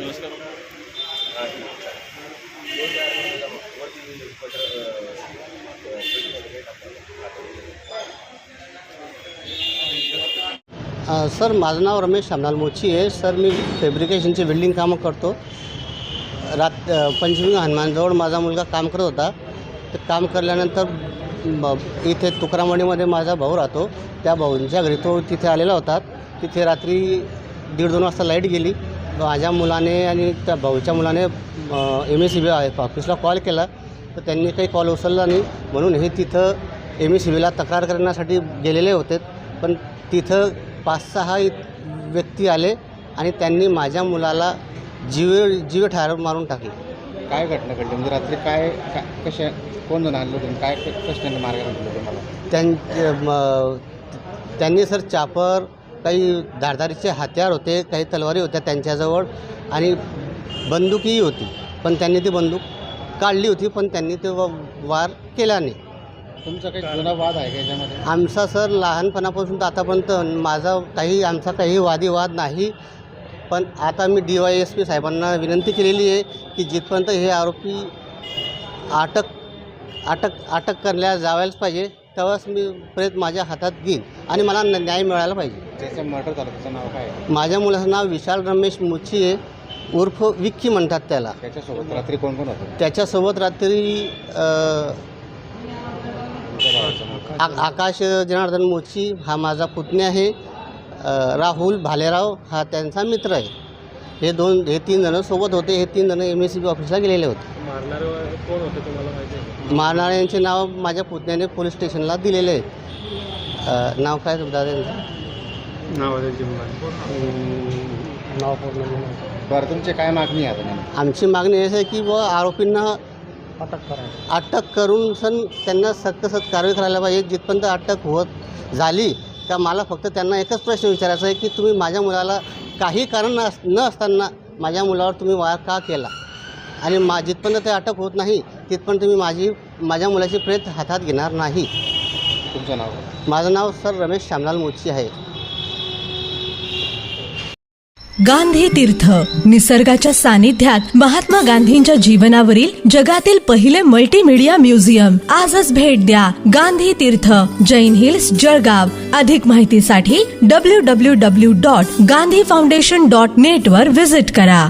नमस्कार. हां सर माझं नाव रमेश शामलाल मोची आहे. सर मी फॅब्रिकेशनची वेल्डिंग कामं करतो. रात पंचमी हनुमानजवळ माझा मुलगा काम करत होता. तर काम करल्यानंतर इथे तुकरामणीमध्ये माझा भाऊ राहतो. त्या भाऊंच्या घरी तो तिथे आलेला होता. तिथे रात्री दीड दोन वाजता लाइट गेली. माझ्या मुलाने आणि त्या भाऊच्या मुलाने एम एस सी बी ऑफिसला कॉल केला. तर त्यांनी काही कॉल उचलला नाही. म्हणून हे तिथं एम एस सी बीला तक्रार करण्यासाठी गेलेले होते. पण तिथं पाच सहा व्यक्ती आले आणि त्यांनी माझ्या मुलाला जीव जीव ठार मारून टाकले. काय घटना घडली? म्हणजे रात्री काय का कशा कोण जण आणलं तुम्ही काय कशाने मार्ग तुम्हाला? त्यां त्यांनी सर चापर काही धारधारीचे हत्यार होते काही तलवारी होत्या त्यांच्याजवळ आणि बंदुकीही होती. पण त्यांनी ती बंदूक काढली होती पण त्यांनी ते व- वार केला नाही. तुमचा काही जुना वाद आहे का याच्यामध्ये? आमचा सर लहानपणापासून तर आतापर्यंत माझा काही आमचा काही वादिवाद नाही. पण आता मी डी वाय एस पी साहेबांना विनंती केलेली आहे की जिथपर्यंत हे आरोपी अटक अटक अटक करल्या जावायलाच पाहिजे तेव्हाच मी प्रयत्न माझ्या हातात घेईन आणि मला न्याय मिळायला पाहिजे. ज्याचं मर्डर झालं त्याचं नाव काय आहे? माझ्या मुलाचं नाव विशाल रमेश मुची आहे. उर्फ विक्की म्हणतात त्याला. त्याच्यासोबत रात्री कोण कोण होतं? त्याच्यासोबत रात्री अ, तुमच्या भावाचं नाव आ आकाश जनार्दन मोची हा माझा पुतण्या आहे. अ, राहुल भालेराव हा त्यांचा मित्र आहे. हे दोन हे तीन जणं सोबत होते. हे तीन जणं एम एस सी बी ऑफिसला गेलेले होते. मारणारे कोण होते तुम्हाला माहिती आहे? मारणाऱ्यांचे नाव माझ्या पुतण्याने पोलीस स्टेशनला दिलेले आहे. नाव काय तुमचं त्यांचं नाव त्यांची नाव पूर्ण. बरं तुमची काय मागणी आहे आता नेमकी? आमची मागणी अशी आहे की व आरोपींना अटक करून सण त्यांना सक्त सक्त कारवाई करायला पाहिजे. जिथपर्यंत अटक होत झाली का मला फक्त त्यांना एकच प्रश्न विचारायचा आहे की तुम्ही माझ्या मुलाला काही कारण नस न असताना माझ्या मुलावर तुम्ही वार का केला? आणि मा जिथपर्यंत ते अटक होत नाही तिथपर्यंत मी माझी माझ्या मुलाची प्रेत हातात घेणार नाही. तुमचं नाव? माझं नाव सर रमेश श्यामलाल मोची आहे. गांधी तीर्थ निसर्गाच्या सानिध्यात महात्मा गांधींच्या जीवनावरील जगातील पहिले मल्टीमीडिया म्युझियम आजच भेट द्या गांधी तीर्थ जैन हिल्स जळगाव. अधिक माहितीसाठी W W W dot Gandhi foundation dot net वर विजिट करा.